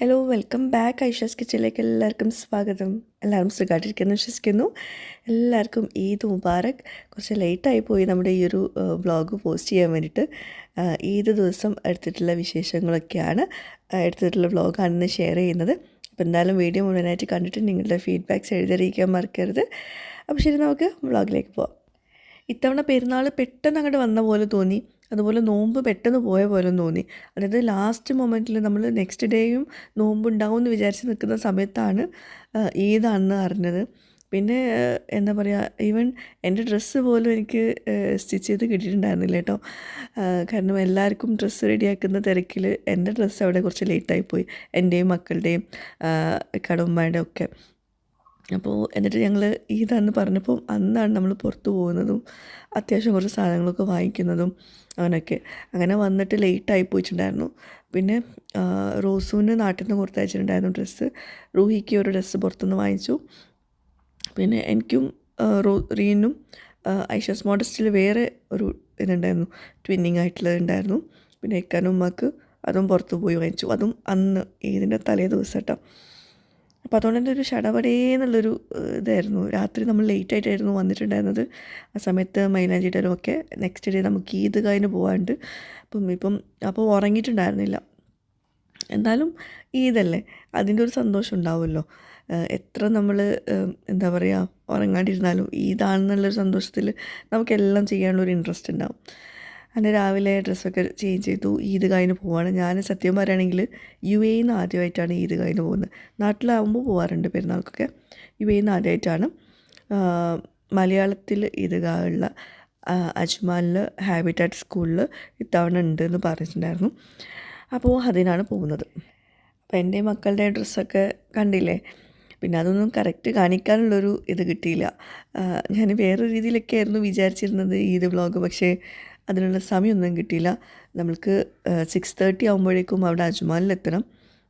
Hello welcome back Aisha's കിച്ചിലേക്ക് എല്ലാവർക്കും സ്വാഗതം. എല്ലാവരും സുഖമായിട്ടിരിക്കുന്നു വിശ്വസിക്കുന്നു. എല്ലാവർക്കും ഈദ് മുബാറക്. കുറച്ച് ലേറ്റായി പോയി നമ്മുടെ ഈ ഒരു ബ്ലോഗ് പോസ്റ്റ് ചെയ്യാൻ വേണ്ടിയിട്ട്. ഈദ് ദിവസം എടുത്തിട്ടുള്ള വിശേഷങ്ങളൊക്കെയാണ് എടുത്തിട്ടുള്ള വ്ളോഗാണെന്ന് ഷെയർ ചെയ്യുന്നത്. അപ്പോൾ എന്തായാലും വീഡിയോ മുഴുവനായിട്ട് കണ്ടിട്ട് നിങ്ങളുടെ ഫീഡ്ബാക്ക്സ് എഴുതിയിരിക്കാൻ മറക്കരുത്. അപ്പോൾ ശരി നമുക്ക് ബ്ലോഗിലേക്ക് പോവാം. ഇത്തവണ പെരുന്നാൾ പെട്ടെന്ന് അങ്ങോട്ട് വന്ന പോലെ തോന്നി. അതുപോലെ നോമ്പ് പെട്ടെന്ന് പോയ പോലെ തോന്നി. അതായത് ലാസ്റ്റ് മൊമെന്റിൽ നമ്മൾ നെക്സ്റ്റ് ഡേയും നോമ്പ് ഉണ്ടാവും എന്ന് വിചാരിച്ച് നിൽക്കുന്ന സമയത്താണ് ഈദാണെന്ന് അറിഞ്ഞത്. പിന്നെ എന്താ പറയുക ഈവൻ എന്റെ ഡ്രസ്സ് പോലും എനിക്ക് സ്റ്റിച്ച് ചെയ്ത് കിട്ടിയിട്ടുണ്ടായിരുന്നില്ല കേട്ടോ. കാരണം എല്ലാവർക്കും ഡ്രസ്സ് റെഡിയാക്കുന്ന തിരക്കിൽ എന്റെ ഡ്രസ്സ് അവിടെ കുറച്ച് ലേറ്റായിപ്പോയി എന്റെയും മക്കളുടെയും കടമ്മയുടെ ഒക്കെ. അപ്പോൾ എന്നിട്ട് ഞങ്ങൾ ഈദാന്ന് പറഞ്ഞപ്പോൾ അന്നാണ് നമ്മൾ പുറത്ത് പോകുന്നതും അത്യാവശ്യം കുറച്ച് സാധനങ്ങളൊക്കെ വാങ്ങിക്കുന്നതും അങ്ങനെയൊക്കെ അങ്ങനെ വന്നിട്ട് ലേറ്റായി പോയിട്ടുണ്ടായിരുന്നു. പിന്നെ റോസുവിന് നാട്ടിൽ നിന്ന് കൊടുത്തയച്ചിട്ടുണ്ടായിരുന്നു ഡ്രസ്സ് റൂഹിക്ക് ഒരു ഡ്രസ്സ് പുറത്തുനിന്ന് വാങ്ങിച്ചു. പിന്നെ എനിക്കും റോ റീനും ഐഷസ് മോഡസ്റ്റിൽ വേറെ ഒരു ഇതുണ്ടായിരുന്നു. ട്വിന്നിങ് ആയിട്ടുള്ളത് ഉണ്ടായിരുന്നു. പിന്നെ ഇക്കാനും ഉമ്മക്ക് അതും പുറത്ത് പോയി വാങ്ങിച്ചു. അതും അന്ന് ഏതിന്റെ തലേ ദിവസം കേട്ടോ. അപ്പോൾ അതുകൊണ്ട് തന്നെ ഒരു ഷടപടേ എന്നുള്ളൊരു ഇതായിരുന്നു. രാത്രി നമ്മൾ ലേറ്റ് ആയിട്ടായിരുന്നു വന്നിട്ടുണ്ടായിരുന്നത്. ആ സമയത്ത് മൈലാഞ്ചിട്ടലും ഒക്കെ നെക്സ്റ്റ് ഡേ നമുക്ക് ഈദ് കഴിഞ്ഞ് പോകാണ്ട് അപ്പം ഇപ്പം അപ്പോൾ ഉറങ്ങിയിട്ടുണ്ടായിരുന്നില്ല. എന്നാലും ഈദല്ലേ അതിന്റെ ഒരു സന്തോഷം ഉണ്ടാവുമല്ലോ. എത്ര നമ്മൾ എന്താ പറയുക ഉറങ്ങാണ്ടിരുന്നാലും ഈദാണെന്നുള്ളൊരു സന്തോഷത്തിൽ നമുക്കെല്ലാം ചെയ്യാനുള്ളൊരു ഇൻട്രസ്റ്റ് ഉണ്ടാവും. അങ്ങനെ രാവിലെ ഡ്രസ്സൊക്കെ ചേഞ്ച് ചെയ്തു ഈദ് കഴിഞ്ഞ് പോവാണ്. ഞാൻ സത്യം പറയുകയാണെങ്കിൽ യു എയിൽ നിന്ന് ആദ്യമായിട്ടാണ് ഈദ് കഴിഞ്ഞ് പോകുന്നത്. നാട്ടിലാവുമ്പോൾ പോകാറുണ്ട് പെരുന്നാൾക്കൊക്കെ. യു എയിൽ നിന്ന് ആദ്യമായിട്ടാണ് മലയാളത്തിൽ ഈദ്ഗാഹുള്ള അജ്മാലിൽ ഹാബിറ്റാറ്റ് സ്കൂളിൽ ഇത്തവണ ഉണ്ട് എന്ന് പറഞ്ഞിട്ടുണ്ടായിരുന്നു. അപ്പോൾ അതിനാണ് പോകുന്നത്. അപ്പോൾ എന്റെ മക്കളുടെ ഡ്രസ്സൊക്കെ കണ്ടില്ലേ? പിന്നെ അതൊന്നും കറക്റ്റ് കാണിക്കാനുള്ളൊരു ഇത് കിട്ടിയില്ല. ഞാൻ വേറെ രീതിയിലൊക്കെ ആയിരുന്നു വിചാരിച്ചിരുന്നത് ഈദ് വ്ളോഗ് പക്ഷേ അതിനുള്ള സമയമൊന്നും കിട്ടിയില്ല. നമ്മൾക്ക് സിക്സ് തേർട്ടി ആകുമ്പോഴേക്കും അവിടെ അജ്മാലിലെത്തണം.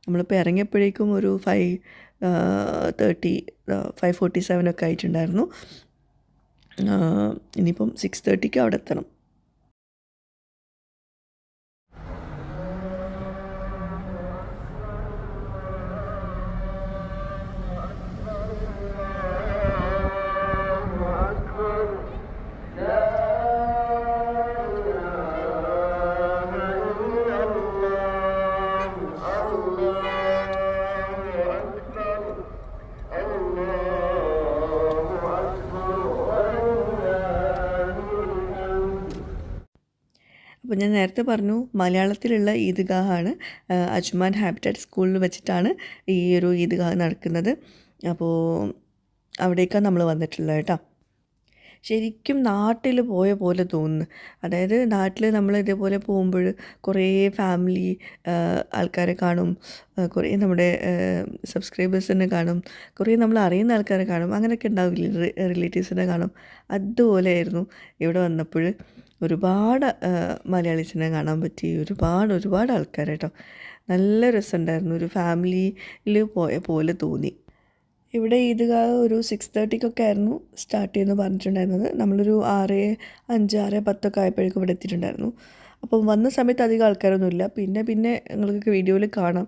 നമ്മളിപ്പോൾ ഇറങ്ങിയപ്പോഴേക്കും ഒരു ഫൈവ് തേർട്ടി ഫൈവ് ഫോർട്ടി സെവനൊക്കെ ആയിട്ടുണ്ടായിരുന്നു. ഇനിയിപ്പം സിക്സ് തേർട്ടിക്ക് അവിടെ എത്തണം. അപ്പോൾ ഞാൻ നേരത്തെ പറഞ്ഞു മലയാളത്തിലുള്ള ഈദ്ഗാഹാണ് അജ്മാൻ ഹാബിറ്റാറ്റ് സ്കൂളിൽ വെച്ചിട്ടാണ് ഈ ഒരു ഈദ്ഗാഹ് നടക്കുന്നത്. അപ്പോൾ അവിടേക്കാണ് നമ്മൾ വന്നിട്ടുള്ളത് കേട്ടോ. ശരിക്കും നാട്ടിൽ പോയ പോലെ തോന്നുന്നു. അതായത് നാട്ടിൽ നമ്മൾ ഇതേപോലെ പോകുമ്പോൾ കുറേ ഫാമിലി ആൾക്കാരെ കാണും കുറേ നമ്മുടെ സബ്സ്ക്രൈബേഴ്സിനെ കാണും കുറേ നമ്മൾ അറിയുന്ന ആൾക്കാരെ കാണും അങ്ങനെയൊക്കെ ഉണ്ടാവില്ലേ റിലേറ്റീവ്സിനെ കാണും. അതുപോലെ ആയിരുന്നു ഇവിടെ വന്നപ്പോൾ. ഒരുപാട് മലയാളി സിനിമ കാണാൻ പറ്റി. ഒരുപാട് ഒരുപാട് ആൾക്കാർ കേട്ടോ. നല്ല രസമുണ്ടായിരുന്നു. ഒരു ഫാമിലിയിൽ പോയ പോലെ തോന്നി. ഇവിടെ ഈദ്ഗാഹ് ഒരു സിക്സ് തേർട്ടിക്കൊക്കെ ആയിരുന്നു സ്റ്റാർട്ട് ചെയ്യുന്നു പറഞ്ഞിട്ടുണ്ടായിരുന്നത്. നമ്മളൊരു ആറ് അഞ്ച് ആറ് പത്തൊക്കെ ആയപ്പോഴേക്കും ഇവിടെ എത്തിയിട്ടുണ്ടായിരുന്നു. അപ്പം വന്ന സമയത്ത് അധികം ആൾക്കാരൊന്നുമില്ല പിന്നെ പിന്നെ നിങ്ങൾക്കൊക്കെ വീഡിയോയിൽ കാണാം.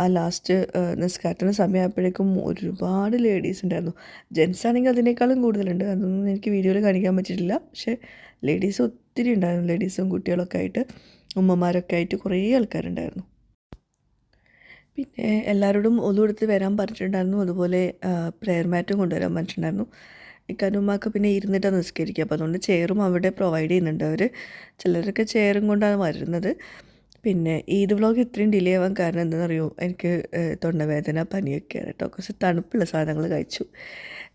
ആ ലാസ്റ്റ് നിസ്കാരത്തിന് സമയമായപ്പോഴേക്കും ഒരുപാട് ലേഡീസ് ഉണ്ടായിരുന്നു. ജെൻസ് ആണെങ്കിൽ അതിനേക്കാളും കൂടുതലുണ്ട്. അതൊന്നും എനിക്ക് വീഡിയോയിൽ കാണിക്കാൻ പറ്റിയിട്ടില്ല. പക്ഷേ ലേഡീസ് ഒത്തിരി ഉണ്ടായിരുന്നു. ലേഡീസും കുട്ടികളൊക്കെ ആയിട്ട് ഉമ്മമാരൊക്കെ ആയിട്ട് കുറേ ആൾക്കാരുണ്ടായിരുന്നു. പിന്നെ എല്ലാവരോടും ഒതു കൊടുത്ത് വരാൻ പറഞ്ഞിട്ടുണ്ടായിരുന്നു. അതുപോലെ പ്രെയർ മാറ്റും കൊണ്ടുവരാൻ പറഞ്ഞിട്ടുണ്ടായിരുന്നു. ഇക്കാനുമാക്ക് പിന്നെ ഇരുന്നിട്ടാണ് നിസ്കരിക്കുക. അപ്പോൾ അതുകൊണ്ട് ചെയറും അവിടെ പ്രൊവൈഡ് ചെയ്യുന്നുണ്ട് അവർ ചിലരൊക്കെ ചെയറും കൊണ്ടാണ് വരുന്നത്. പിന്നെ ഈദ് വ്ളോഗ് ഇത്രയും ഡിലേ ആവാൻ കാരണം എന്താണെന്നറിയോ? എനിക്ക് തൊണ്ടവേദന പനിയൊക്കെയാണ് കേട്ടോ. കുറച്ച് തണുപ്പുള്ള സാധനങ്ങൾ കഴിച്ചു.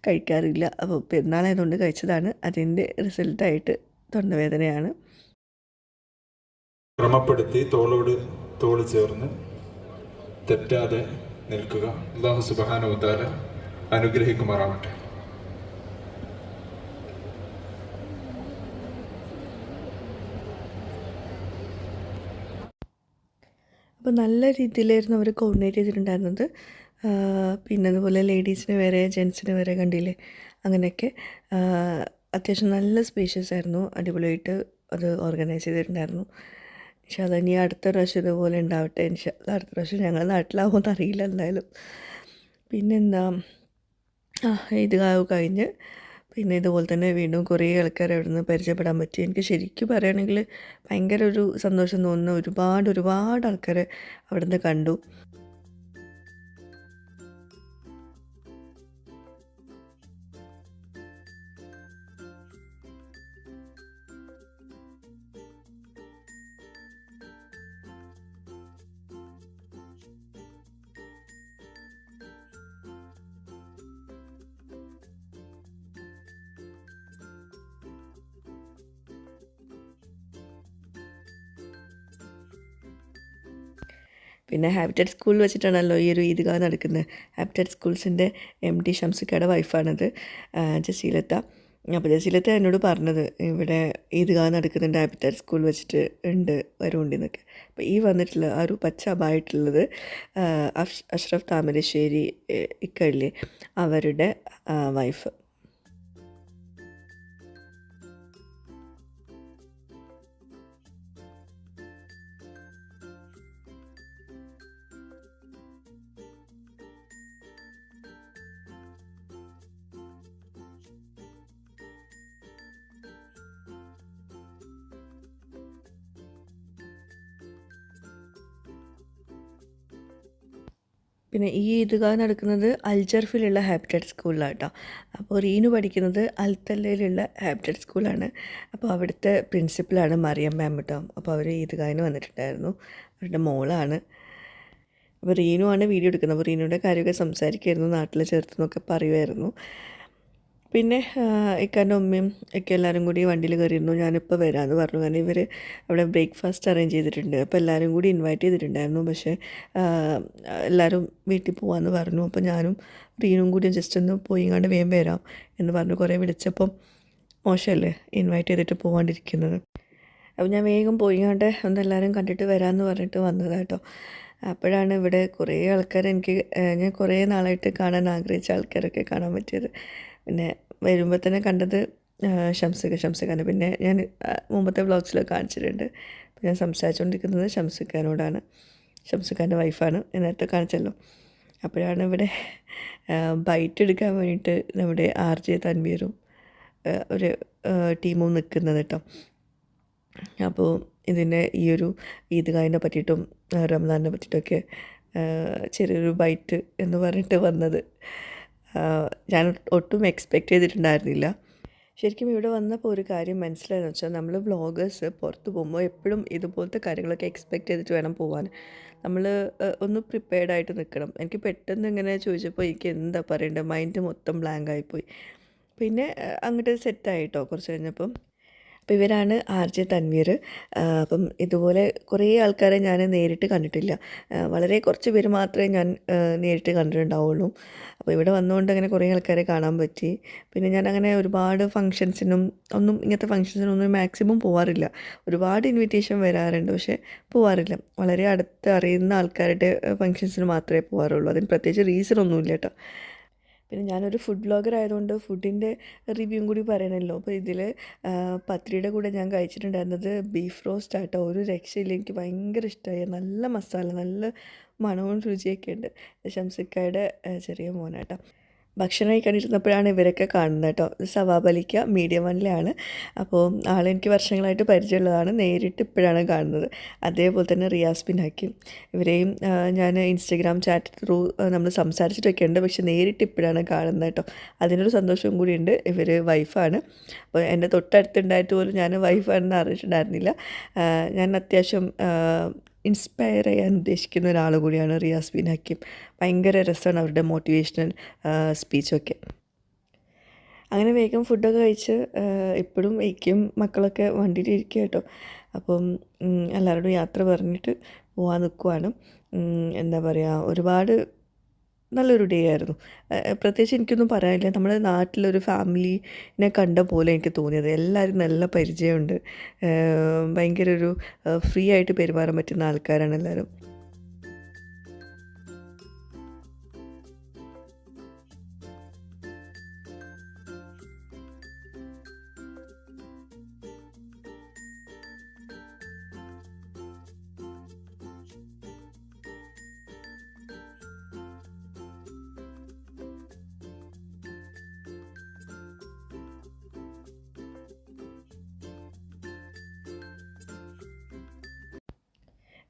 കഴിക്കാറില്ല. അപ്പോൾ പെരുന്നാളായതുകൊണ്ട് കഴിച്ചതാണ്. അതിന്റെ റിസൾട്ടായിട്ട് തൊണ്ടവേദനയാണ്. ക്രമപ്പെടുത്തി തോളോട് തോൾ ചേർന്ന് തെറ്റാതെ നിൽക്കുക. അള്ളാഹു സുബാനുത്താല അനുഗ്രഹിക്കുമാറാവട്ടെ. അപ്പോൾ നല്ല രീതിയിലായിരുന്നു അവർ കോർഡിനേറ്റ് ചെയ്തിട്ടുണ്ടായിരുന്നത്. പിന്നെ അതുപോലെ ലേഡീസിന് വേറെ ജെൻസിന് വേറെ കണ്ടില്ലേ? അങ്ങനെയൊക്കെ. അത്യാവശ്യം നല്ല സ്പേഷ്യസ് ആയിരുന്നു. അടിപൊളിയായിട്ട് അത് ഓർഗനൈസ് ചെയ്തിട്ടുണ്ടായിരുന്നു. പക്ഷേ അതിനി അടുത്ത പ്രാവശ്യം ഇതുപോലെ ഉണ്ടാവട്ടെ. അടുത്ത പ്രാവശ്യം ഞങ്ങൾ നാട്ടിലാവുമെന്ന് അറിയില്ല എന്തായാലും. പിന്നെന്താ? ആ ഇത് കഴിഞ്ഞ് പിന്നെ ഇതുപോലെ തന്നെ വീണ്ടും കുറേ ആൾക്കാരെ അവിടെ നിന്ന് പരിചയപ്പെടാൻ പറ്റി. എനിക്ക് ശരിക്കും പറയുകയാണെങ്കിൽ ഭയങ്കര ഒരു സന്തോഷം തോന്നുന്ന ഒരുപാട് ഒരുപാട് ആൾക്കാരെ അവിടെ നിന്ന് കണ്ടു. പിന്നെ ഹാബിറ്റഡ് സ്കൂളിൽ വെച്ചിട്ടാണല്ലോ ഈ ഒരു ഈദ്ഗാഹ് നടക്കുന്നത് ഹാബിറ്റഡ് സ്കൂൾസിന്റെ എം ടി ഷംസിക്കയുടെ വൈഫാണത് ജസീലത്ത. അപ്പോൾ ജസീലത്ത എന്നോട് പറഞ്ഞത് ഇവിടെ ഈദ്ഗാഹ് നടക്കുന്നുണ്ട് ഹാബിറ്റഡ് സ്കൂൾ വെച്ചിട്ട് ഉണ്ട് വരുന്നുണ്ടെന്നൊക്കെ അപ്പോൾ ഈ വന്നിട്ടുള്ള ആ ഒരു പച്ച അബായിട്ടുള്ളത് അഷ് അഷ്റഫ് താമരശ്ശേരി ഇക്കല്ലേ അവരുടെ വൈഫ് പിന്നെ ഈ ഈദ്ഗാഹ് നടക്കുന്നത് അൽജർഫിലുള്ള ഹാബിറ്റഡ് സ്കൂളിലാണ് കേട്ടോ അപ്പോൾ റീനു പഠിക്കുന്നത് അൽത്തല്ലയിലുള്ള ഹാബിറ്റഡ് സ്കൂളാണ്. അപ്പോൾ അവിടുത്തെ പ്രിൻസിപ്പലാണ് മറിയം മാം കേട്ടോ അപ്പോൾ അവർ ഈദ്ഗാഹിന് വന്നിട്ടുണ്ടായിരുന്നു. അവരുടെ മോളാണ്. അപ്പോൾ റീനു ആണ് വീഡിയോ എടുക്കുന്നത്. അപ്പോൾ റീനുവിന്റെ കാര്യമൊക്കെ സംസാരിക്കുമായിരുന്നു നാട്ടിൽ ചേർത്തെന്നൊക്കെ പറയുമായിരുന്നു പിന്നെ ഇക്കാന്റെ ഉമ്മയും ഒക്കെ എല്ലാവരും കൂടി വണ്ടിയിൽ കയറിയിരുന്നു. ഞാനിപ്പോൾ വരാമെന്ന് പറഞ്ഞു. കാരണം ഇവർ അവിടെ ബ്രേക്ക്ഫാസ്റ്റ് അറേഞ്ച് ചെയ്തിട്ടുണ്ട്. അപ്പോൾ എല്ലാവരും കൂടി ഇൻവൈറ്റ് ചെയ്തിട്ടുണ്ടായിരുന്നു. പക്ഷേ എല്ലാവരും വീട്ടിൽ പോകാമെന്ന് പറഞ്ഞു. അപ്പോൾ ഞാനും റീനും കൂടി ജസ്റ്റ് ഒന്ന് പോയി ഇങ്ങാണ്ട് വേഗം വരാം എന്ന് പറഞ്ഞു. കുറേ വിളിച്ചപ്പം മോശമല്ലേ ഇൻവൈറ്റ് ചെയ്തിട്ട് പോകാണ്ടിരിക്കുന്നത്. അപ്പോൾ ഞാൻ വേഗം പോയിങ്ങാണ്ട് ഒന്ന് എല്ലാവരും കണ്ടിട്ട് വരാമെന്ന് പറഞ്ഞിട്ട് വന്നതാട്ടോ അപ്പോഴാണ് ഇവിടെ കുറേ ആൾക്കാർ എനിക്ക് ഞാൻ കുറേ നാളായിട്ട് കാണാൻ ആഗ്രഹിച്ച ആൾക്കാരൊക്കെ കാണാൻ പറ്റിയത്. പിന്നെ വരുമ്പോൾ തന്നെ കണ്ടത് ഷംസിക ഷംസിഖാനെ പിന്നെ ഞാൻ മുമ്പത്തെ വ്ളോഗ്സിൽ കാണിച്ചിട്ടുണ്ട്. ഞാൻ സംസാരിച്ചുകൊണ്ടിരിക്കുന്നത് ഷംസിഖാനോടാണ് ഷംസിഖാന്റെ വൈഫാണ്. നേരത്തെ കാണിച്ചല്ലോ. അപ്പോഴാണ് ഇവിടെ ബൈറ്റ് എടുക്കാൻ വേണ്ടിയിട്ട് നമ്മുടെ ആർ ജെ തൻവീറും ഒരു ടീമും നിൽക്കുന്നത് കേട്ടോ അപ്പോൾ ഇതിന്റെ ഈ ഒരു ഈദ്ഗാഹിനെ പറ്റിയിട്ടും റംസാനെ പറ്റിയിട്ടൊക്കെ ചെറിയൊരു ബൈറ്റ് എന്ന് പറഞ്ഞിട്ട് വന്നത്. ഞാൻ ഒട്ടും എക്സ്പെക്റ്റ് ചെയ്തിട്ടുണ്ടായിരുന്നില്ല. ശരിക്കും ഇവിടെ വന്നപ്പോൾ ഒരു കാര്യം മനസ്സിലായെന്ന് വെച്ചാൽ നമ്മൾ വ്ളോഗേഴ്സ് പുറത്ത് പോകുമ്പോൾ എപ്പോഴും ഇതുപോലത്തെ കാര്യങ്ങളൊക്കെ എക്സ്പെക്റ്റ് ചെയ്തിട്ട് വേണം പോകാൻ നമ്മൾ ഒന്ന് പ്രിപ്പയർഡ് ആയിട്ട് നിൽക്കണം. എനിക്ക് പെട്ടെന്ന് ഇങ്ങനെ ചോദിച്ചപ്പോൾ എനിക്ക് എന്താ പറയേണ്ടത്? മൈൻഡ് മൊത്തം ബ്ലാങ്ക് ആയിപ്പോയി. പിന്നെ അങ്ങോട്ട് സെറ്റായിട്ടോ കുറച്ച് കഴിഞ്ഞപ്പം അപ്പോൾ ഇവരാണ് ആർ ജെ തൻവീർ. അപ്പം ഇതുപോലെ കുറേ ആൾക്കാരെ ഞാൻ നേരിട്ട് കണ്ടിട്ടില്ല. വളരെ കുറച്ച് പേര് മാത്രമേ ഞാൻ നേരിട്ട് കണ്ടിട്ടുണ്ടാവുള്ളൂ. അപ്പോൾ ഇവിടെ വന്നുകൊണ്ട് അങ്ങനെ കുറേ ആൾക്കാരെ കാണാൻ പറ്റി. പിന്നെ ഞാൻ അങ്ങനെ ഒരുപാട് ഫങ്ഷൻസിനും ഒന്നും ഇങ്ങനത്തെ ഫങ്ഷൻസിനൊന്നും മാക്സിമം പോവാറില്ല. ഒരുപാട് ഇൻവിറ്റേഷൻ വരാറുണ്ട് പക്ഷേ പോവാറില്ല. വളരെ അടുത്ത് അറിയുന്ന ആൾക്കാരുടെ ഫങ്ഷൻസിന് മാത്രമേ പോവാറുള്ളൂ. അതിന് പ്രത്യേകിച്ച് റീസൺ ഒന്നുമില്ല കേട്ടോ. പിന്നെ ഞാനൊരു ഫുഡ് ബ്ലോഗർ ആയതുകൊണ്ട് ഫുഡിന്റെ റിവ്യൂവും കൂടി പറയണമല്ലോ അപ്പോൾ ഇതിൽ പത്രിയുടെ കൂടെ ഞാൻ കഴിച്ചിട്ടുണ്ടായിരുന്നത് ബീഫ് റോസ്റ്റ് ആട്ടോ. ഒരു രക്ഷയില്ല. എനിക്ക് ഭയങ്കര ഇഷ്ടമായി നല്ല മസാല നല്ല മണവും രുചിയൊക്കെ ഉണ്ട്. ശംസിക്കായുടെ ചെറിയ മോനാട്ടോ. ഭക്ഷണം കഴിക്കാനിരുന്നപ്പോഴാണ് ഇവരൊക്കെ കാണുന്നത് കേട്ടോ. സവാബലിക്ക മീഡിയം വണ്ണിലാണ്. അപ്പോൾ ആളെനിക്ക് വർഷങ്ങളായിട്ട് പരിചയമുള്ളതാണ്. നേരിട്ട് ഇപ്പോഴാണ് കാണുന്നത്. അതേപോലെ തന്നെ റിയാസ് ബിൻ ഹക്കിം ഇവരെയും ഞാൻ ഇൻസ്റ്റഗ്രാം ചാറ്റ് ത്രൂ നമ്മൾ സംസാരിച്ചിട്ടൊക്കെ ഉണ്ട് പക്ഷെ നേരിട്ട് ഇപ്പോഴാണ് കാണുന്നത് കേട്ടോ. അതിനൊരു സന്തോഷവും കൂടിയുണ്ട്. ഇവർ വൈഫാണ്. അപ്പോൾ എന്റെ തൊട്ടടുത്തുണ്ടായിട്ട് പോലും ഞാൻ വൈഫാണെന്ന് അറിഞ്ഞിട്ടുണ്ടായിരുന്നില്ല. ഞാൻ അത്യാവശ്യം ഇൻസ്പയർ ചെയ്യാൻ ഉദ്ദേശിക്കുന്ന ഒരാൾ കൂടിയാണ് റിയാസ് ബിൻ ഹക്കീം ഭയങ്കര രസമാണ് അവരുടെ മോട്ടിവേഷണൽ സ്പീച്ചൊക്കെ അങ്ങനെ വേഗം ഫുഡൊക്കെ കഴിച്ച് ഇപ്പോഴും വയ്ക്കും മക്കളൊക്കെ വണ്ടിയിൽ ഇരിക്കുക കേട്ടോ. അപ്പം എല്ലാവരോടും യാത്ര പറഞ്ഞിട്ട് പോകാൻ നിൽക്കുവാണ് എന്താ പറയുക ഒരുപാട് നല്ലൊരു ഡേ ആയിരുന്നു. പ്രത്യേകിച്ച് എനിക്കൊന്നും പറയാനില്ല. നമ്മുടെ നാട്ടിലൊരു ഫാമിലിനെ കണ്ട പോലെ എനിക്ക് തോന്നിയത്. എല്ലാവരും നല്ല പരിചയമുണ്ട്. ഭയങ്കര ഒരു ഫ്രീ ആയിട്ട് പെരുമാറാൻ പറ്റുന്ന ആൾക്കാരാണ് എല്ലാവരും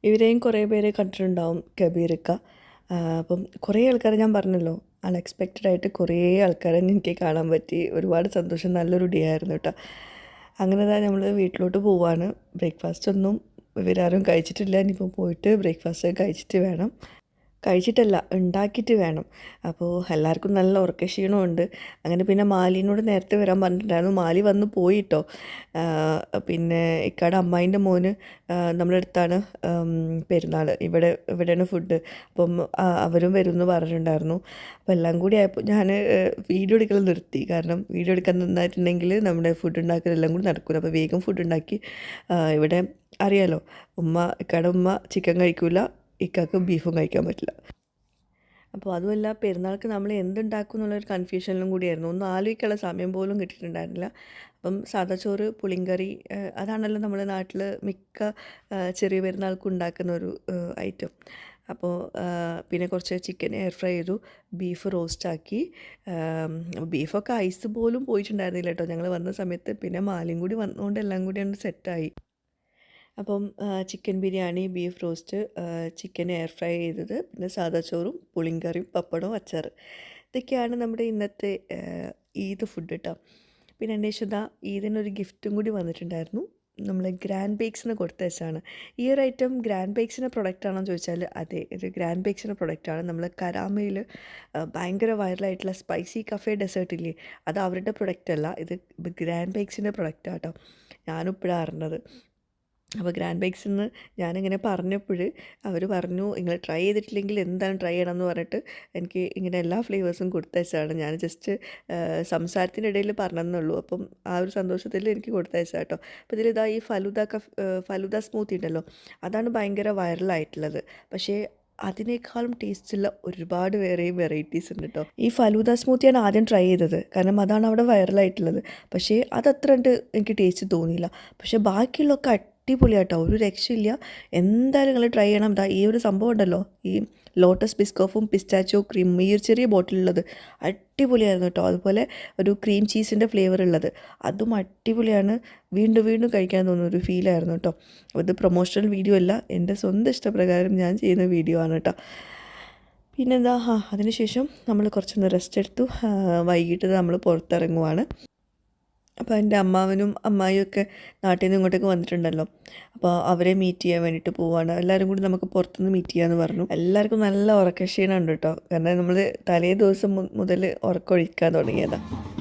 ഇവരെയും കുറേ പേര് കണ്ടിട്ടുണ്ടാവും കബീർക്ക അപ്പം കുറേ ആൾക്കാരെ ഞാൻ പറഞ്ഞല്ലോ അൺഎക്സ്പെക്റ്റഡ് ആയിട്ട് കുറേ ആൾക്കാരെ എനിക്ക് കാണാൻ പറ്റി. ഒരുപാട് സന്തോഷം നല്ലൊരു ഡേ ആയിരുന്നു കേട്ടോ അങ്ങനെ തന്നെ നമ്മൾ വീട്ടിലോട്ട് പോവാണ്. ബ്രേക്ക്ഫാസ്റ്റ് ഒന്നും ഇവരാരും കഴിച്ചിട്ടില്ല. ഇനിയിപ്പോൾ പോയിട്ട് ബ്രേക്ക്ഫാസ്റ്റ് കഴിച്ചിട്ട് വേണം. കഴിച്ചിട്ടല്ല ഉണ്ടാക്കിയിട്ട് വേണം. അപ്പോൾ എല്ലാവർക്കും നല്ല ഉറക്ക ക്ഷീണമുണ്ട് അങ്ങനെ പിന്നെ മാലിനോട് നേരത്തെ വരാൻ പറഞ്ഞിട്ടുണ്ടായിരുന്നു. മാലി വന്ന് പോയിട്ടോ. പിന്നെ ഇക്കാട് അമ്മായിന്റെ മോന് നമ്മുടെ അടുത്താണ് പെരുന്നാൾ. ഇവിടെ ഇവിടെയാണ് ഫുഡ്. അപ്പം അവരും വരും എന്ന് പറഞ്ഞിട്ടുണ്ടായിരുന്നു. അപ്പോൾ എല്ലാം കൂടി ആയപ്പോൾ ഞാൻ വീഡിയോ എടുക്കൽ നിർത്തി. കാരണം വീഡിയോ എടുക്കാൻ നിന്നായിട്ടുണ്ടെങ്കിൽ നമ്മുടെ ഫുഡ് ഉണ്ടാക്കലെല്ലാം കൂടി നടക്കില്ല അപ്പോൾ വേഗം ഫുഡ് ഉണ്ടാക്കി ഇവിടെ അറിയാലോ ഉമ്മ ഇക്കാടെ ഉമ്മ ചിക്കൻ കഴിക്കില്ല ഇക്കാക്ക് ബീഫും കഴിക്കാൻ പറ്റില്ല. അപ്പോൾ അതുമല്ല പെരുന്നാൾക്ക് നമ്മൾ എന്തുണ്ടാക്കും എന്നുള്ളൊരു കൺഫ്യൂഷനിലും കൂടിയായിരുന്നു. ഒന്നും ആലോചിക്കാനുള്ള സമയം പോലും കിട്ടിയിട്ടുണ്ടായിരുന്നില്ല. അപ്പം സാദാ ചോറ് പുളിങ്കറി അതാണല്ലോ നമ്മുടെ നാട്ടിൽ മിക്ക ചെറിയ പെരുന്നാൾക്കും ഉണ്ടാക്കുന്ന ഒരു ഐറ്റം അപ്പോൾ പിന്നെ കുറച്ച് ചിക്കൻ എയർ ഫ്രൈ ചെയ്തു ബീഫ് റോസ്റ്റാക്കി ബീഫൊക്കെ ഐസ് പോലും പോയിട്ടുണ്ടായിരുന്നില്ല കേട്ടോ. ഞങ്ങൾ വന്ന സമയത്ത് പിന്നെ മാലിയും കൂടി വന്നുകൊണ്ട് എല്ലാം കൂടി ഒന്ന് സെറ്റായി അപ്പം chicken biryani beef roast chicken air fry ചെയ്തത്. പിന്നെ സാദാ ചോറും പുളിങ്കറിയും പപ്പടവും അച്ചാർ ഇതൊക്കെയാണ് നമ്മുടെ ഇന്നത്തെ ഈദ് ഫുഡ് കേട്ടോ പിന്നെ ഇഷ്ടത ഈദിനൊരു ഗിഫ്റ്റും കൂടി വന്നിട്ടുണ്ടായിരുന്നു. നമ്മൾ ഗ്രാൻഡ് ബേക്സിന് കൊടുത്തയച്ചാണ് ഈ ഒരു ഐറ്റം ഗ്രാൻഡ് ബേക്സിന്റെ പ്രൊഡക്റ്റ് ആണോ എന്ന് ചോദിച്ചാൽ അതെ. ഇത് ഗ്രാൻഡ് ബേക്സിന്റെ പ്രൊഡക്റ്റാണ് നമ്മൾ കരാമയിൽ ഭയങ്കര വൈറലായിട്ടുള്ള സ്പൈസി കഫേ ഡെസേർട്ട് ഇല്ലേ അത് അവരുടെ പ്രൊഡക്റ്റ് അല്ല. ഇത് ഗ്രാൻഡ് ബേക്സിന്റെ പ്രൊഡക്റ്റാണ് കേട്ടോ ഞാനിപ്പോഴാണ് അറിഞ്ഞത്. അപ്പോൾ ഗ്രാൻഡ് ബൈക്സിൽ നിന്ന് ഞാനിങ്ങനെ പറഞ്ഞപ്പോൾ അവർ പറഞ്ഞു നിങ്ങൾ ട്രൈ ചെയ്തിട്ടില്ലെങ്കിൽ എന്താണ് ട്രൈ ചെയ്യണം എന്ന് പറഞ്ഞിട്ട് എനിക്ക് ഇങ്ങനെ എല്ലാ ഫ്ലേവേഴ്സും കൊടുത്തയച്ചതാണ്. ഞാൻ ജസ്റ്റ് സംസാരത്തിന്റെ ഇടയിൽ പറഞ്ഞതെന്നുള്ളൂ അപ്പം ആ ഒരു സന്തോഷത്തിൽ എനിക്ക് കൊടുത്തയച്ചാൽ കേട്ടോ അപ്പോൾ ഇതിലിതാ ഈ ഫലൂദ കഫ് ഫലൂദ സ്മൂത്തി ഉണ്ടല്ലോ അതാണ് ഭയങ്കര വൈറലായിട്ടുള്ളത് പക്ഷേ അതിനേക്കാളും ടേസ്റ്റുള്ള ഒരുപാട് വേറെയും വെറൈറ്റീസ് ഉണ്ട് കേട്ടോ ഈ ഫലൂദ സ്മൂത്തിയാണ് ആദ്യം ട്രൈ ചെയ്തത്. കാരണം അതാണ് അവിടെ വൈറലായിട്ടുള്ളത് പക്ഷേ അതത്ര എനിക്ക് ടേസ്റ്റ് തോന്നിയില്ല. പക്ഷേ ബാക്കിയുള്ളതൊക്കെ അടിപൊളിയാട്ടോ. ഒരു രക്ഷയില്ല. എന്തായാലും നിങ്ങൾ ട്രൈ ചെയ്യണം. ഈ ഒരു സംഭവം ഉണ്ടല്ലോ. ഈ ലോട്ടസ് ബിസ്കോഫും പിസ്റ്റാച്ചോ ക്രീമും ഈ ഒരു ചെറിയ ബോട്ടിലുള്ളത് അടിപൊളിയായിരുന്നു കേട്ടോ. അതുപോലെ ഒരു ക്രീം ചീസിന്റെ ഫ്ലേവർ ഉള്ളത്. അതും അടിപൊളിയാണ്. വീണ്ടും വീണ്ടും കഴിക്കാൻ തോന്നുന്ന ഒരു ഫീലായിരുന്നു കേട്ടോ. ഇത് പ്രൊമോഷണൽ വീഡിയോ അല്ല. എന്റെ സ്വന്തം ഇഷ്ടപ്രകാരം ഞാൻ ചെയ്യുന്ന വീഡിയോ ആണ് കേട്ടോ. പിന്നെന്താ? അതിനുശേഷം നമ്മൾ കുറച്ചൊന്ന് റെസ്റ്റ് എടുത്തു. വൈകിട്ട് നമ്മൾ പുറത്തിറങ്ങുവാണ്. അപ്പോൾ എന്റെ അമ്മാവനും അമ്മായിയും ഒക്കെ നാട്ടിൽ നിന്ന് ഇങ്ങോട്ടേക്ക് വന്നിട്ടുണ്ടല്ലോ. അപ്പോൾ അവരെ മീറ്റ് ചെയ്യാൻ വേണ്ടിയിട്ട് പോവാണ്. എല്ലാവരും കൂടി നമുക്ക് പുറത്തുനിന്ന് മീറ്റ് ചെയ്യാമെന്ന് പറഞ്ഞു. എല്ലാവർക്കും നല്ല ഉറക്കക്ഷീണമുണ്ട് കേട്ടോ. കാരണം നമ്മൾ തലേ ദിവസം മുതൽ ഉറക്കമൊഴിക്കാൻ തുടങ്ങിയതാണ്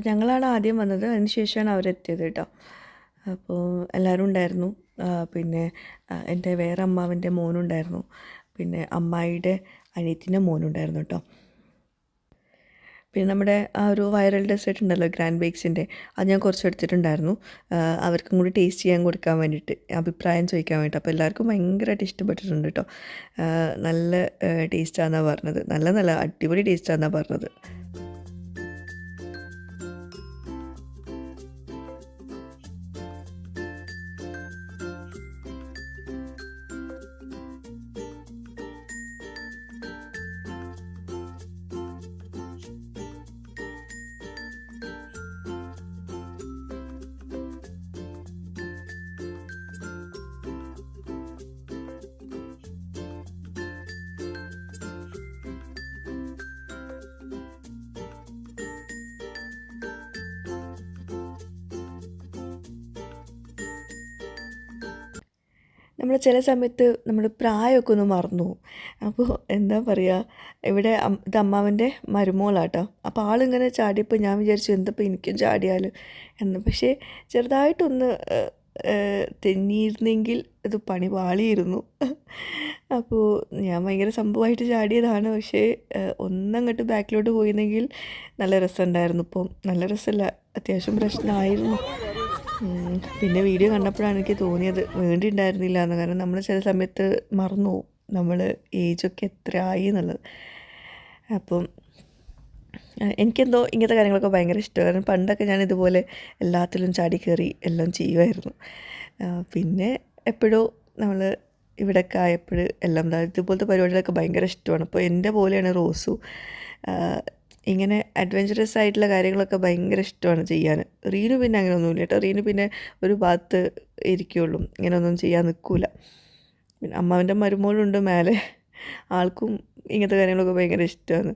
അപ്പോൾ ഞങ്ങളാണ് ആദ്യം വന്നത്. അതിന് ശേഷമാണ് അവരെത്തിയത് കേട്ടോ. അപ്പോൾ എല്ലാവരും ഉണ്ടായിരുന്നു. പിന്നെ എന്റെ വേറെ അമ്മാവിന്റെ മോനുണ്ടായിരുന്നു. പിന്നെ അമ്മായിയുടെ അനിയത്തിന്റെ മോനുണ്ടായിരുന്നു കേട്ടോ. പിന്നെ നമ്മുടെ ആ ഒരു വൈറൽ ഡെസേർട്ട് ഉണ്ടല്ലോ ഗ്രാൻഡ് ബേക്സിന്റെ. അത് ഞാൻ കുറച്ച് എടുത്തിട്ടുണ്ടായിരുന്നു. അവർക്കും കൂടി ടേസ്റ്റ് ചെയ്യാൻ കൊടുക്കാൻ വേണ്ടിയിട്ട് അഭിപ്രായം ചോദിക്കാൻ വേണ്ടിയിട്ട്. അപ്പോൾ എല്ലാവർക്കും ഭയങ്കരമായിട്ട് ഇഷ്ടപ്പെട്ടിട്ടുണ്ട് കേട്ടോ. നല്ല ടേസ്റ്റാണെന്നാണ് പറഞ്ഞത്. നല്ല നല്ല അടിപൊളി ടേസ്റ്റാണെന്നാണ് പറഞ്ഞത്. നമ്മൾ ചില സമയത്ത് നമ്മൾ പ്രായമൊക്കെ ഒന്ന് മറന്നു അപ്പോൾ എന്താ പറയുക ഇവിടെ ഇത് അമ്മാവന്റെ മരുമോളാട്ടോ. അപ്പോൾ ആളിങ്ങനെ ചാടിയപ്പോൾ ഞാൻ വിചാരിച്ചു എന്തപ്പോൾ എനിക്കും ചാടിയാലും? എന്ന്. പക്ഷേ ചെറുതായിട്ടൊന്ന് തെന്നിയിരുന്നെങ്കിൽ ഇത് പണി പാളിയിരുന്നു. അപ്പോൾ ഞാൻ ഭയങ്കര സംഭവമായിട്ട് ചാടിയതാണ്. പക്ഷേ ഒന്നങ്ങോട്ട് ബാക്കിലോട്ട് പോയിരുന്നെങ്കിൽ നല്ല രസമുണ്ടായിരുന്നു ഇപ്പം നല്ല രസമല്ല അത്യാവശ്യം പ്രശ്നമായിരുന്നു. പിന്നെ വീഡിയോ കണ്ടപ്പോഴാണ് എനിക്ക് തോന്നിയത് വേണ്ടിയിട്ടുണ്ടായിരുന്നില്ല എന്ന്. കാരണം നമ്മൾ ചില സമയത്ത് മറന്നു പോകും നമ്മൾ ഏജൊക്കെ എത്ര ആയി എന്നുള്ളത്. അപ്പം എനിക്കെന്തോ ഇങ്ങനത്തെ കാര്യങ്ങളൊക്കെ ഭയങ്കര ഇഷ്ടമാണ്. കാരണം പണ്ടൊക്കെ ഞാൻ ഇതുപോലെ എല്ലാത്തിലും ചാടി കയറി എല്ലാം ചെയ്യുമായിരുന്നു. പിന്നെ എപ്പോഴോ നമ്മൾ ഇവിടെയൊക്കെ ആയപ്പോൾ എല്ലാം ഇതുപോലത്തെ പരിപാടികളൊക്കെ ഭയങ്കര ഇഷ്ടമാണ്. അപ്പോൾ എന്റെ പോലെയാണ് റോസു. ഇങ്ങനെ അഡ്വഞ്ചറസ് ആയിട്ടുള്ള കാര്യങ്ങളൊക്കെ ഭയങ്കര ഇഷ്ടമാണ് ചെയ്യാൻ. റീനു പിന്നെ അങ്ങനെ ഒന്നുമില്ല കേട്ടോ. റീനു പിന്നെ ഒരു ഭാഗത്ത് ഇരിക്കുകയുള്ളൂ ഇങ്ങനെ ഒന്നും ചെയ്യാൻ നിൽക്കില്ല പിന്നെ അമ്മാവന്റെ മരുമോളുണ്ട് മേലെ. ആൾക്കും ഇങ്ങനത്തെ കാര്യങ്ങളൊക്കെ ഭയങ്കര ഇഷ്ടമാണ്.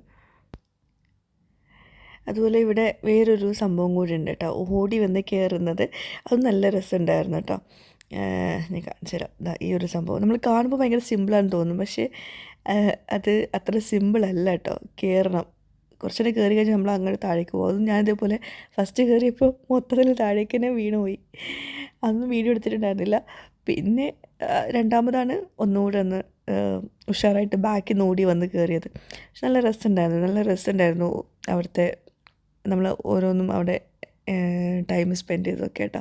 അതുപോലെ ഇവിടെ വേറൊരു സംഭവം കൂടി ഉണ്ട് കേട്ടോ. ഓടി വന്ന് കയറുന്നത് അത് നല്ല രസമുണ്ടായിരുന്നു കേട്ടോ. ഞാൻ കാണിച്ചു തരാം. ഈ ഒരു സംഭവം. നമ്മൾ കാണുമ്പോൾ ഭയങ്കര സിമ്പിളാണെന്ന് തോന്നും പക്ഷേ അത് അത്ര സിമ്പിളല്ല കേട്ടോ. കയറണം. കുറച്ചുകൂടെ കയറി കഴിഞ്ഞാൽ നമ്മൾ അങ്ങോട്ട് താഴേക്ക് പോകും. അതും ഞാനിതേപോലെ ഫസ്റ്റ് കയറിയപ്പോൾ മൊത്തത്തിൽ താഴേക്ക് തന്നെ വീണ് പോയി അതൊന്നും വീഡിയോ എടുത്തിട്ടുണ്ടായിരുന്നില്ല. പിന്നെ രണ്ടാമതാണ് ഒന്നുകൂടെ ഒന്ന് ഉഷാറായിട്ട് ബാക്കിൽ നിന്ന് ഓടി വന്ന് കയറിയത് പക്ഷെ നല്ല രസമുണ്ടായിരുന്നു. നല്ല രസമുണ്ടായിരുന്നു അവിടുത്തെ നമ്മൾ ഓരോന്നും അവിടെ ടൈം സ്പെൻഡ് ചെയ്തതൊക്കെ കേട്ടോ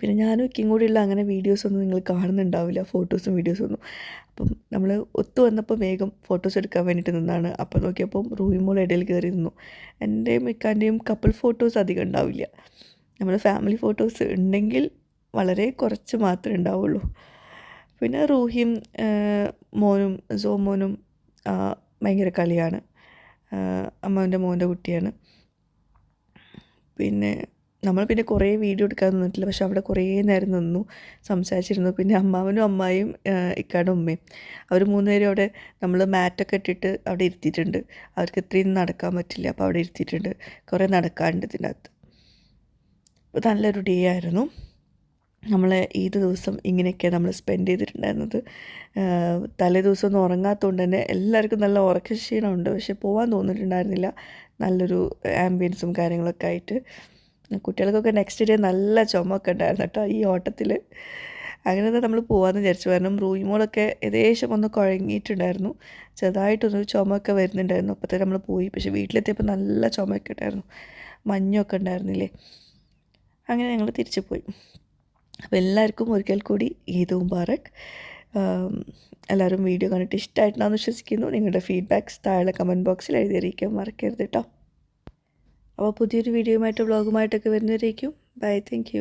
പിന്നെ ഞാനും ഇക്കും കൂടിയുള്ള അങ്ങനെ വീഡിയോസൊന്നും നിങ്ങൾ കാണുന്നുണ്ടാവില്ല. ഫോട്ടോസും വീഡിയോസൊന്നും അപ്പം നമ്മൾ ഒത്തു വന്നപ്പോൾ വേഗം ഫോട്ടോസ് എടുക്കാൻ വേണ്ടിയിട്ട് നിന്നാണ്. അപ്പോൾ നോക്കിയപ്പം റൂമിമോൾ ഇടയിൽ കയറി നിന്നു എന്റെയും ഇക്കാന്റെയും കപ്പിൾ ഫോട്ടോസ് അധികം ഉണ്ടാവില്ല. നമ്മൾ ഫാമിലി ഫോട്ടോസ് ഉണ്ടെങ്കിൽ വളരെ കുറച്ച് മാത്രമേ ഉണ്ടാവുള്ളൂ. പിന്നെ റൂഹിയും മോനും സോ മോനും ഭയങ്കര കളിയാണ്. അമ്മാവന്റെ മോന്റെ കുട്ടിയാണ്. പിന്നെ നമ്മൾ പിന്നെ കുറേ വീഡിയോ എടുക്കാൻ നിന്നിട്ടില്ല. പക്ഷെ അവിടെ കുറേ നേരം നിന്നു സംസാരിച്ചിരുന്നു. പിന്നെ അമ്മാവനും അമ്മായിയും ഇക്കാടെ ഉമ്മയും. അവർ മൂന്നുപേരും അവിടെ നമ്മൾ മാറ്റൊക്കെ ഇട്ടിട്ട് അവിടെ ഇരുത്തിയിട്ടുണ്ട്. അവർക്ക് ഇത്രയും നടക്കാൻ പറ്റില്ല. അപ്പോൾ അവിടെ ഇരുത്തിയിട്ടുണ്ട്. കുറേ നടക്കാണ്ട് ഇതിനകത്ത്. അപ്പോൾ നല്ലൊരു ഡേ ആയിരുന്നു. നമ്മൾ ഏത് ദിവസം ഇങ്ങനെയൊക്കെയാണ് നമ്മൾ സ്പെൻഡ് ചെയ്തിട്ടുണ്ടായിരുന്നത്. തലേ ദിവസം ഒന്നും ഉറങ്ങാത്തതുകൊണ്ട് തന്നെ എല്ലാവർക്കും നല്ല ഉറക്ക ക്ഷീണമുണ്ട് പക്ഷെ പോകാൻ തോന്നിയിട്ടുണ്ടായിരുന്നില്ല. നല്ലൊരു ആംബിയൻസും കാര്യങ്ങളൊക്കെ ആയിട്ട്. കുട്ടികൾക്കൊക്കെ നെക്സ്റ്റ് ഡേ നല്ല ചുമക്കെ ഉണ്ടായിരുന്നു കേട്ടോ ഈ ഓട്ടത്തിൽ അങ്ങനെ നമ്മൾ പോകാമെന്ന് വിചാരിച്ചു. കാരണം റൂയിമോളൊക്കെ ഏകദേശം ഒന്ന് കുഴങ്ങിയിട്ടുണ്ടായിരുന്നു. ചെറുതായിട്ടൊന്ന് ചുമയൊക്കെ വരുന്നുണ്ടായിരുന്നു. അപ്പോൾ തന്നെ നമ്മൾ പോയി. പക്ഷെ വീട്ടിലെത്തിയപ്പോൾ നല്ല ചുമയൊക്കെ ഉണ്ടായിരുന്നു. മഞ്ഞൊക്കെ ഉണ്ടായിരുന്നില്ലേ? അങ്ങനെ ഞങ്ങൾ തിരിച്ചു പോയി. അപ്പോൾ എല്ലാവർക്കും ഒരിക്കൽ കൂടി ഈദ് മുബാറക്. എല്ലാവരും വീഡിയോ കണ്ടിട്ട് ഇഷ്ടമായിട്ടാണെന്ന് വിശ്വസിക്കുന്നു. നിങ്ങളുടെ ഫീഡ്ബാക്ക്സ് താഴെ കമന്റ് ബോക്സിൽ എഴുതിയിരിക്കാൻ മറക്കരുത് കേട്ടോ. അപ്പോൾ പുതിയൊരു വീഡിയോയുമായിട്ട് വ്ളോഗുമായിട്ടൊക്കെ വരുന്നവരേക്കും. Bye thank